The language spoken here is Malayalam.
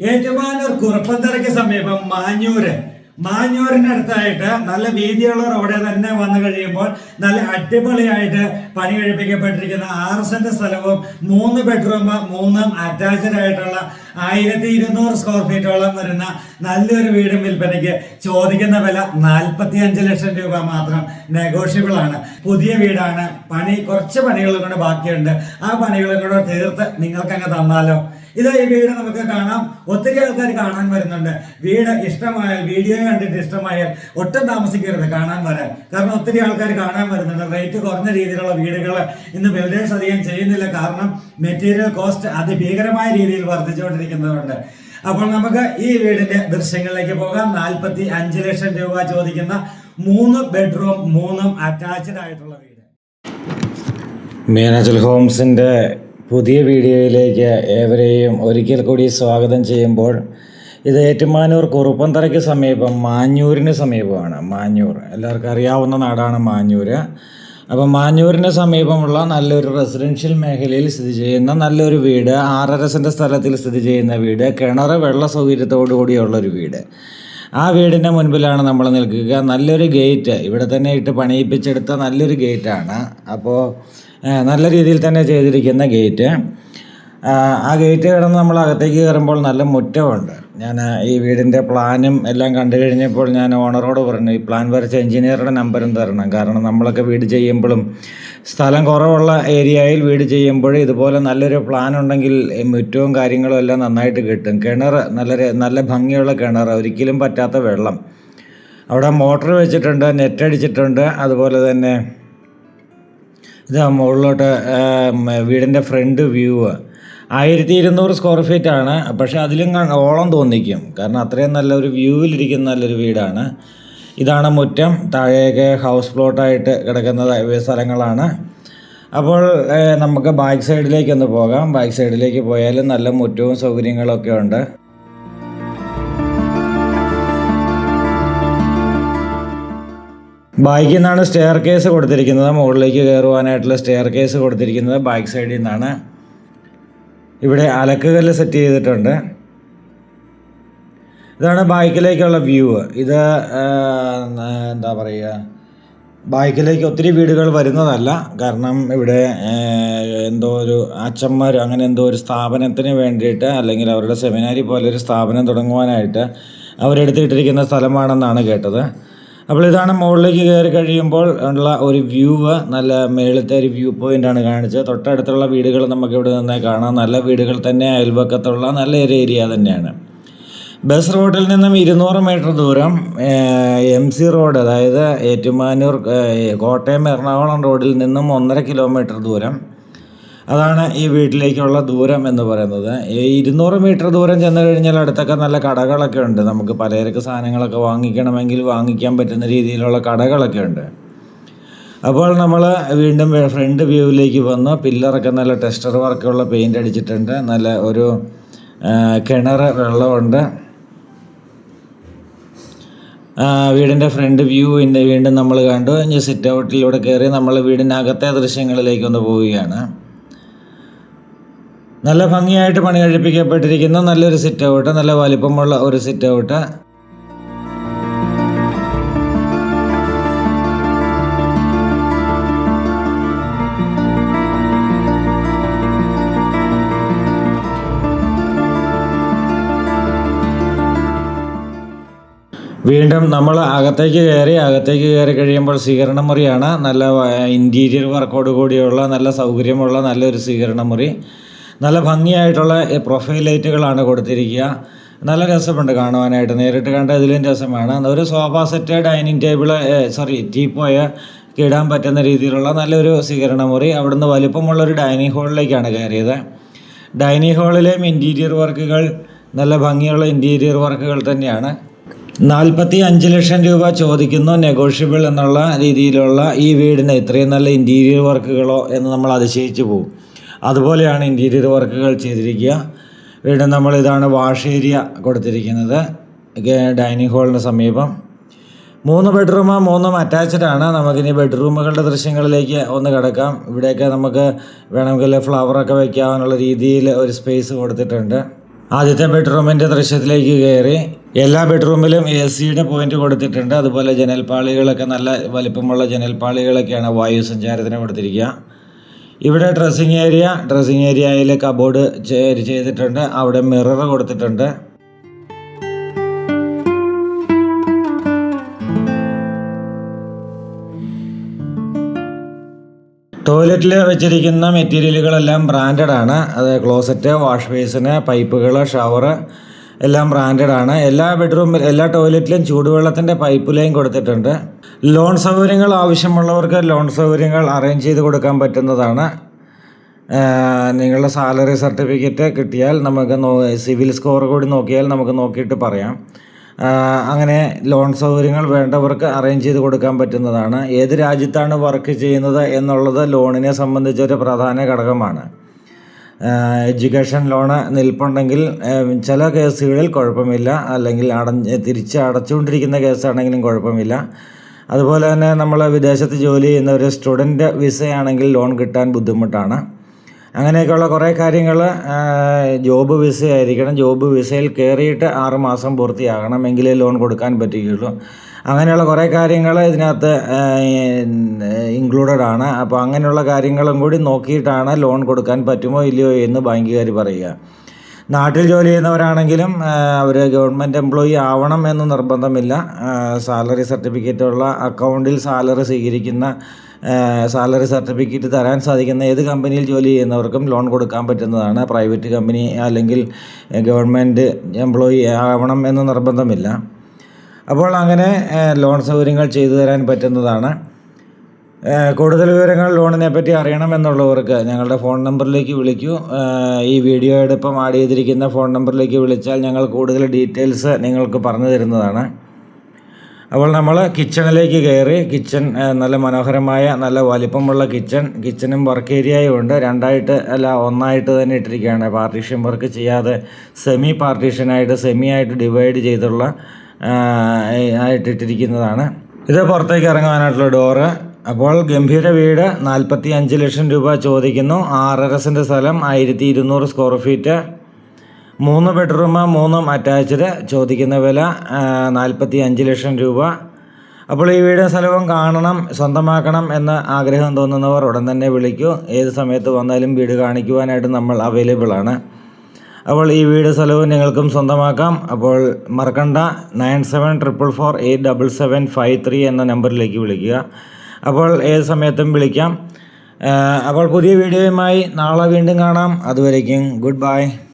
ഏറ്റുമാനൂർ കുറുപ്പന്തറയ്ക്ക് സമീപം മാഞ്ഞൂര്. മാഞ്ഞൂരിനടുത്തായിട്ട് നല്ല വീതിയുള്ള റോഡ് തന്നെ വന്നു കഴിയുമ്പോൾ നല്ല അടിപൊളിയായിട്ട് പണി കഴിപ്പിക്കപ്പെട്ടിരിക്കുന്ന ആറ് സെന്റ് സ്ഥലവും മൂന്ന് ബെഡ്റൂം മൂന്നും അറ്റാച്ച്ഡ് ആയിട്ടുള്ള ആയിരത്തി ഇരുന്നൂറ് സ്ക്വയർ ഫീറ്റോളം വരുന്ന നല്ലൊരു വീടും വിൽപ്പനയ്ക്ക് ചോദിക്കുന്ന വില നാൽപ്പത്തി അഞ്ച് ലക്ഷം രൂപ മാത്രം നെഗോഷ്യബിൾ ആണ്. പുതിയ വീടാണ്. പണി കുറച്ച് പണികളും കൂടെ ബാക്കിയുണ്ട്. ആ പണികളും കൂടെ തീർത്ത് നിങ്ങൾക്കങ്ങ് തന്നാലോ. ഇത് ഈ വീട് നമുക്ക് കാണാം. ഒത്തിരി ആൾക്കാർ കാണാൻ വരുന്നുണ്ട്. വീട് ഇഷ്ടമായാൽ വീഡിയോ കണ്ടിട്ട് ഇഷ്ടമായാൽ ഒട്ടും താമസിക്കരുത് കാണാൻ വരാൻ. കാരണം ഒത്തിരി ആൾക്കാർ കാണാൻ വരുന്നുണ്ട്. റേറ്റ് കുറഞ്ഞ രീതിയിലുള്ള വീടുകൾ ഇന്ന് ബിൽഡേഴ്സ് അധികം ചെയ്യുന്നില്ല. കാരണം മെറ്റീരിയൽ കോസ്റ്റ് അതിഭീകരമായ രീതിയിൽ വർദ്ധിച്ചുകൊണ്ടിരിക്കുന്നതുകൊണ്ട് അപ്പോൾ നമുക്ക് ഈ വീടിന്റെ ദൃശ്യങ്ങളിലേക്ക് പോകാം. നാൽപ്പത്തി അഞ്ച് ലക്ഷം രൂപ ചോദിക്കുന്ന മൂന്ന് ബെഡ്റൂം മൂന്നും അറ്റാച്ച്ഡ് ആയിട്ടുള്ള വീട്. മീനാചൽ ഹോംസിന്റെ പുതിയ വീഡിയോയിലേക്ക് ഏവരെയും ഒരിക്കൽ കൂടി സ്വാഗതം ചെയ്യുമ്പോൾ ഇത് ഏറ്റുമാനൂർ കുറുപ്പന്തറയ്ക്ക് സമീപം മാഞ്ഞൂരിന് സമീപമാണ്. മാഞ്ഞൂർ. എല്ലാവർക്കും അറിയാവുന്ന നാടാണ് മാഞ്ഞൂർ. അപ്പോൾ മാഞ്ഞൂരിന് സമീപമുള്ള നല്ലൊരു റെസിഡൻഷ്യൽ മേഖലയിൽ സ്ഥിതി ചെയ്യുന്ന നല്ലൊരു വീട് ആറര സെന്റ് സ്ഥലത്തിൽ സ്ഥിതി ചെയ്യുന്ന വീട് കിണർ വെള്ള സൗകര്യത്തോടു കൂടിയുള്ള ഒരു വീട്. ആ വീടിന്റെ മുൻപിലാണ് നമ്മൾ നിൽക്കുക. നല്ലൊരു ഗേറ്റ്. ഇവിടെ തന്നെ ഇട്ട് പണിയിപ്പിച്ചെടുത്ത നല്ലൊരു ഗേറ്റാണ്. അപ്പോൾ നല്ല രീതിയിൽ തന്നെ ചെയ്തിരിക്കുന്ന ഗേറ്റ്. ആ ഗേറ്റ് കിടന്ന് നമ്മൾ അകത്തേക്ക് കയറുമ്പോൾ നല്ല മുറ്റമുണ്ട്. ഞാൻ ഈ വീടിന്റെ പ്ലാനും എല്ലാം കണ്ടു കഴിഞ്ഞപ്പോൾ ഞാൻ ഓണറോട് പറഞ്ഞു ഈ പ്ലാൻ വരച്ച എഞ്ചിനീയറുടെ നമ്പറും തരണം. കാരണം നമ്മളൊക്കെ വീട് ചെയ്യുമ്പോഴും സ്ഥലം കുറവുള്ള ഏരിയയിൽ വീട് ചെയ്യുമ്പോൾ ഇതുപോലെ നല്ലൊരു പ്ലാൻ ഉണ്ടെങ്കിൽ മുറ്റവും കാര്യങ്ങളും എല്ലാം നന്നായിട്ട് കിട്ടും. കിണർ നല്ല നല്ല ഭംഗിയുള്ള കിണർ ഒരിക്കലും പറ്റാത്ത വെള്ളം. അവിടെ മോട്ടർ വെച്ചിട്ടുണ്ട് നെറ്റ് അടിച്ചിട്ടുണ്ട് അതുപോലെ തന്നെ ഇത് മുകളിലോട്ട് വീടിന്റെ ഫ്രണ്ട് വ്യൂ ആയിരത്തി ഇരുന്നൂറ് സ്ക്വയർ ഫീറ്റ് ആണ് പക്ഷേ അതിലും ഓളം തോന്നിക്കും. കാരണം അത്രയും നല്ലൊരു വ്യൂവിലിരിക്കുന്ന നല്ലൊരു വീടാണ്. ഇതാണ് മുറ്റം താഴെയൊക്കെ ഹൗസ് പ്ലോട്ടായിട്ട് കിടക്കുന്ന സ്ഥലങ്ങളാണ്. അപ്പോൾ നമുക്ക് ബാക്ക് സൈഡിലേക്ക് ഒന്ന് പോകാം. ബാക്ക് സൈഡിലേക്ക് പോയാലും നല്ല മുറ്റവും സൗകര്യങ്ങളൊക്കെ ഉണ്ട്. ബാക്കിൽ നിന്നാണ് സ്റ്റെയർ കേസ് കൊടുത്തിരിക്കുന്നത്. മുകളിലേക്ക് കയറുവാനായിട്ടുള്ള സ്റ്റെയർ കേസ് കൊടുത്തിരിക്കുന്നത് ബാക്ക് സൈഡിൽ നിന്നാണ് ഇവിടെ അലക്കുകല്ല് സെറ്റ് ചെയ്തിട്ടുണ്ട്. ഇതാണ് ബൈക്കിലേക്കുള്ള വ്യൂ ഇത് എന്താ പറയുക ബൈക്കിലേക്ക് ഒത്തിരി വീടുകൾ വരുന്നതല്ല. കാരണം ഇവിടെ എന്തോ ഒരു അച്ഛന്മാർ അങ്ങനെ എന്തോ ഒരു സ്ഥാപനത്തിന് വേണ്ടിയിട്ട് അല്ലെങ്കിൽ അവരുടെ സെമിനാരി പോലെ ഒരു സ്ഥാപനം തുടങ്ങുവാനായിട്ട് അവരെടുത്തിട്ടിരിക്കുന്ന സ്ഥലമാണെന്നാണ് കേട്ടത്. അപ്പോൾ ഇതാണ് മുകളിലേക്ക് കയറി കഴിയുമ്പോൾ ഉള്ള ഒരു വ്യൂ നല്ല മേളത്തെ ഒരു വ്യൂ പോയിന്റ് ആണ് കാണിച്ചത്. തൊട്ടടുത്തുള്ള വീടുകൾ നമുക്ക് ഇവിടെ നിന്ന് കാണാം. നല്ല വീടുകൾ തന്നെ അയൽപക്കത്തുള്ള നല്ല ഒരു ഏരിയ തന്നെയാണ്. ബസ് റോഡിൽ നിന്നും ഇരുന്നൂറ് മീറ്റർ ദൂരം എം സി റോഡ് അതായത് ഏറ്റുമാനൂർ കോട്ടയം എറണാകുളം റോഡിൽ നിന്നും ഒന്നര കിലോമീറ്റർ ദൂരം അതാണ് ഈ വീട്ടിലേക്കുള്ള ദൂരം എന്ന് പറയുന്നത്. ഈ ഇരുന്നൂറ് മീറ്റർ ദൂരം ചെന്ന് കഴിഞ്ഞാൽ അടുത്തൊക്കെ നല്ല കടകളൊക്കെ ഉണ്ട്. നമുക്ക് പലചരക്ക് സാധനങ്ങളൊക്കെ വാങ്ങിക്കണമെങ്കിൽ വാങ്ങിക്കാൻ പറ്റുന്ന രീതിയിലുള്ള കടകളൊക്കെ ഉണ്ട്. അപ്പോൾ നമ്മൾ വീണ്ടും ഫ്രണ്ട് വ്യൂവിലേക്ക് വന്നു. പില്ലറൊക്കെ നല്ല ടെസ്റ്റർ വർക്കുള്ള പെയിന്റ് അടിച്ചിട്ടുണ്ട്. നല്ല ഒരു കിണർ വെള്ളമുണ്ട്. വീടിന്റെ ഫ്രണ്ട് വ്യൂ വീണ്ടും നമ്മൾ കണ്ടു. ഇനി സിറ്റ് ഔട്ടിലൂടെ കയറി നമ്മൾ വീടിനകത്തെ ദൃശ്യങ്ങളിലേക്ക് ഒന്ന് പോവുകയാണ്. നല്ല ഭംഗിയായിട്ട് പണി കഴിപ്പിക്കപ്പെട്ടിരിക്കുന്ന. നല്ലൊരു സിറ്റ് ഔട്ട് നല്ല വലിപ്പമുള്ള ഒരു സിറ്റ് ഔട്ട് വീണ്ടും നമ്മൾ അകത്തേക്ക് കയറി അകത്തേക്ക് കയറി കഴിയുമ്പോൾ സ്വീകരണ മുറിയാണ്. നല്ല ഇന്റീരിയർ വർക്കോട് കൂടിയുള്ള നല്ല സൗകര്യമുള്ള നല്ലൊരു സ്വീകരണ മുറി. നല്ല ഭംഗിയായിട്ടുള്ള പ്രൊഫൈൽ ലൈറ്റുകളാണ് കൊടുത്തിരിക്കുക. നല്ല രസമുണ്ട് കാണുവാനായിട്ട്. നേരിട്ട് കണ്ട ഇതിലും രസമാണ്. ഒരു sofa set dining table sorry teapoy ഇടാൻ പറ്റുന്ന രീതിയിലുള്ള നല്ലൊരു സ്വീകരണ മുറി. അവിടുന്ന് വലിപ്പമുള്ള ഒരു ഡൈനിങ് ഹാളിലേക്കാണ് കയറിയത്. ഡൈനിങ് ഹാളിലെയും ഇന്റീരിയർ വർക്കുകൾ നല്ല ഭംഗിയുള്ള ഇന്റീരിയർ വർക്കുകൾ തന്നെയാണ്. നാൽപ്പത്തി അഞ്ച് ലക്ഷം രൂപ ചോദിക്കുന്നു നെഗോഷ്യബിൾ എന്നുള്ള രീതിയിലുള്ള ഈ വീടിന് ഇത്രയും നല്ല ഇന്റീരിയർ വർക്കുകളോ എന്ന് നമ്മൾ അതിശയിച്ചു പോകും അതുപോലെയാണ് ഇന്റീരിയർ വർക്കുകൾ ചെയ്തിരിക്കുക. വീണ്ടും നമ്മൾ ഇതാണ് വാഷ് ഏരിയ കൊടുത്തിരിക്കുന്നത് ഡൈനിങ് ഹാളിന് സമീപം. മൂന്ന് ബെഡ്റൂം മൂന്നും അറ്റാച്ച്ഡ് ആണ്. നമുക്കിനി ബെഡ്റൂമുകളുടെ ദൃശ്യങ്ങളിലേക്ക് ഒന്ന് കിടക്കാം. ഇവിടെയൊക്കെ നമുക്ക് വേണമെങ്കിൽ ഫ്ലവറൊക്കെ വയ്ക്കാവുന്ന രീതിയിൽ ഒരു സ്പേസ് കൊടുത്തിട്ടുണ്ട്. ആദ്യത്തെ ബെഡ്റൂമിന്റെ ദൃശ്യത്തിലേക്ക് കയറി. എല്ലാ ബെഡ്റൂമിലും എ സിയുടെ പോയിന്റ് കൊടുത്തിട്ടുണ്ട്. അതുപോലെ ജനൽപ്പാളികളൊക്കെ നല്ല വലിപ്പമുള്ള ജനൽപ്പാളികളൊക്കെയാണ് വായു സഞ്ചാരത്തിന് കൊടുത്തിരിക്കുക. ഇവിടെ ഡ്രസ്സിങ് ഏരിയ ഡ്രസ്സിങ് ഏരിയയിൽ കബോർഡ് ചെയ്തിട്ടുണ്ട്. അവിടെ മിറർ കൊടുത്തിട്ടുണ്ട്. ടോയ്ലറ്റിൽ വെച്ചിരിക്കുന്ന മെറ്റീരിയലുകളെല്ലാം ബ്രാൻഡഡ് ആണ്. അത് ക്ലോസറ്റ് വാഷ് ബേസിന് പൈപ്പുകൾ ഷവർ എല്ലാം ബ്രാൻഡഡ് ആണ്. എല്ലാ ബെഡ്റൂമിൽ എല്ലാ ടോയ്ലറ്റിലും ചൂടുവെള്ളത്തിന്റെ പൈപ്പ് ലൈൻ കൊടുത്തിട്ടുണ്ട്. ലോൺ സൗകര്യങ്ങൾ ആവശ്യമുള്ളവർക്ക് ലോൺ സൗകര്യങ്ങൾ അറേഞ്ച് ചെയ്ത് കൊടുക്കാൻ പറ്റുന്നതാണ്. നിങ്ങളുടെ സാലറി സർട്ടിഫിക്കറ്റ് കിട്ടിയാൽ നമുക്ക് സിവിൽ സ്കോർ കൂടി നോക്കിയാൽ നമുക്ക് നോക്കിയിട്ട് പറയാം. അങ്ങനെ ലോൺ സൗകര്യങ്ങൾ വേണ്ടവർക്ക് അറേഞ്ച് ചെയ്ത് കൊടുക്കാൻ പറ്റുന്നതാണ്. ഏത് രാജ്യത്താണ് വർക്ക് ചെയ്യുന്നത് എന്നുള്ളത് ലോണിനെ സംബന്ധിച്ചൊരു പ്രധാന ഘടകമാണ്. എഡ്യൂക്കേഷൻ ലോണ് നിൽപ്പുണ്ടെങ്കിൽ ചില കേസുകളിൽ കുഴപ്പമില്ല. അല്ലെങ്കിൽ അടഞ്ഞ് തിരിച്ച് അടച്ചുകൊണ്ടിരിക്കുന്ന കേസാണെങ്കിലും കുഴപ്പമില്ല. അതുപോലെ തന്നെ നമ്മൾ വിദേശത്ത് ജോലി ചെയ്യുന്ന ഒരു സ്റ്റുഡന്റ് വിസയാണെങ്കിൽ ലോൺ കിട്ടാൻ ബുദ്ധിമുട്ടാണ്. അങ്ങനെയൊക്കെയുള്ള കുറേ കാര്യങ്ങൾ ജോബ് വിസ ആയിരിക്കണം ജോബ് വിസയിൽ കയറിയിട്ട് ആറ് മാസം പൂർത്തിയാകണം എങ്കിലേ ലോൺ കൊടുക്കാൻ പറ്റുകയുള്ളൂ. അങ്ങനെയുള്ള കുറേ കാര്യങ്ങൾ ഇതിനകത്ത് ഇൻക്ലൂഡഡ് ആണ്. അപ്പോൾ അങ്ങനെയുള്ള കാര്യങ്ങളും കൂടി നോക്കിയിട്ടാണ് ലോൺ കൊടുക്കാൻ പറ്റുമോ ഇല്ലയോ എന്ന് ബാങ്കുകാർ പറയുക. നാട്ടിൽ ജോലി ചെയ്യുന്നവരാണെങ്കിലും അവർ ഗവൺമെന്റ് എംപ്ലോയി ആവണം എന്ന് നിർബന്ധമില്ല. സാലറി സർട്ടിഫിക്കറ്റ് ഉള്ള അക്കൗണ്ടിൽ സാലറി സ്വീകരിക്കുന്ന സാലറി സർട്ടിഫിക്കറ്റ് തരാൻ സാധിക്കുന്ന ഏത് കമ്പനിയിൽ ജോലി ചെയ്യുന്നവർക്കും ലോൺ കൊടുക്കാൻ പറ്റുന്നതാണ്. പ്രൈവറ്റ് കമ്പനി അല്ലെങ്കിൽ ഗവൺമെന്റ് എംപ്ലോയി ആവണം എന്ന് നിർബന്ധമില്ല. അപ്പോൾ അങ്ങനെ ലോൺ സൗകര്യങ്ങൾ ചെയ്തു തരാൻ പറ്റുന്നതാണ്. കൂടുതൽ വിവരങ്ങൾ ലോണിനെ പറ്റി അറിയണമെന്നുള്ളവർക്ക് ഞങ്ങളുടെ ഫോൺ നമ്പറിലേക്ക് വിളിക്കൂ. ഈ വീഡിയോയുടെ ഇപ്പം ആഡ് ചെയ്തിരിക്കുന്ന ഫോൺ നമ്പറിലേക്ക് വിളിച്ചാൽ ഞങ്ങൾ കൂടുതൽ ഡീറ്റെയിൽസ് നിങ്ങൾക്ക് പറഞ്ഞു തരുന്നതാണ്. അപ്പോൾ നമ്മൾ കിച്ചണിലേക്ക് കയറി കിച്ചൺ നല്ല മനോഹരമായ നല്ല വലിപ്പമുള്ള കിച്ചൺ കിച്ചണും വർക്ക് ഏരിയയും ഉണ്ട്. രണ്ടായിട്ട് അല്ല ഒന്നായിട്ട് തന്നെ ഇട്ടിരിക്കുകയാണ്. പാർട്ടീഷൻ വർക്ക് ചെയ്യാതെ സെമി പാർട്ടീഷനായിട്ട് സെമി ആയിട്ട് ഡിവൈഡ് ചെയ്തുള്ള ആഹ് ആയിട്ട് ഇട്ടിരിക്കുന്നതാണ് ഇത് പുറത്തേക്ക് ഇറങ്ങുവാനായിട്ടുള്ള ഡോറ് അപ്പോൾ ഗംഭീര വീട് നാൽപ്പത്തി അഞ്ച് ലക്ഷം രൂപ ചോദിക്കുന്നു. ആറര സെന്റ് സ്ഥലം ആയിരത്തി ഇരുന്നൂറ് സ്ക്വയർ ഫീറ്റ് മൂന്ന് ബെഡ്റൂം മൂന്നും അറ്റാച്ച്ഡ് ചോദിക്കുന്ന വില നാൽപ്പത്തി അഞ്ച് ലക്ഷം രൂപ. അപ്പോൾ ഈ വീടും സ്ഥലവും കാണണം സ്വന്തമാക്കണം എന്ന് ആഗ്രഹം തോന്നുന്നവർ ഉടൻ തന്നെ വിളിക്കൂ. ഏത് സമയത്ത് വന്നാലും വീട് കാണിക്കുവാനായിട്ട് നമ്മൾ അവൈലബിൾ ആണ്. അപ്പോൾ ഈ വീട് സ്ഥലവും നിങ്ങൾക്കും സ്വന്തമാക്കാം. അപ്പോൾ മറക്കണ്ട nine seven triple four eight double seven five three എന്ന നമ്പറിലേക്ക് വിളിക്കുക. അപ്പോൾ ഏത് സമയത്തും വിളിക്കാം. അപ്പോൾ പുതിയ വീഡിയോയുമായി നാളെ വീണ്ടും കാണാം. അതുവരേക്കും ഗുഡ് ബൈ.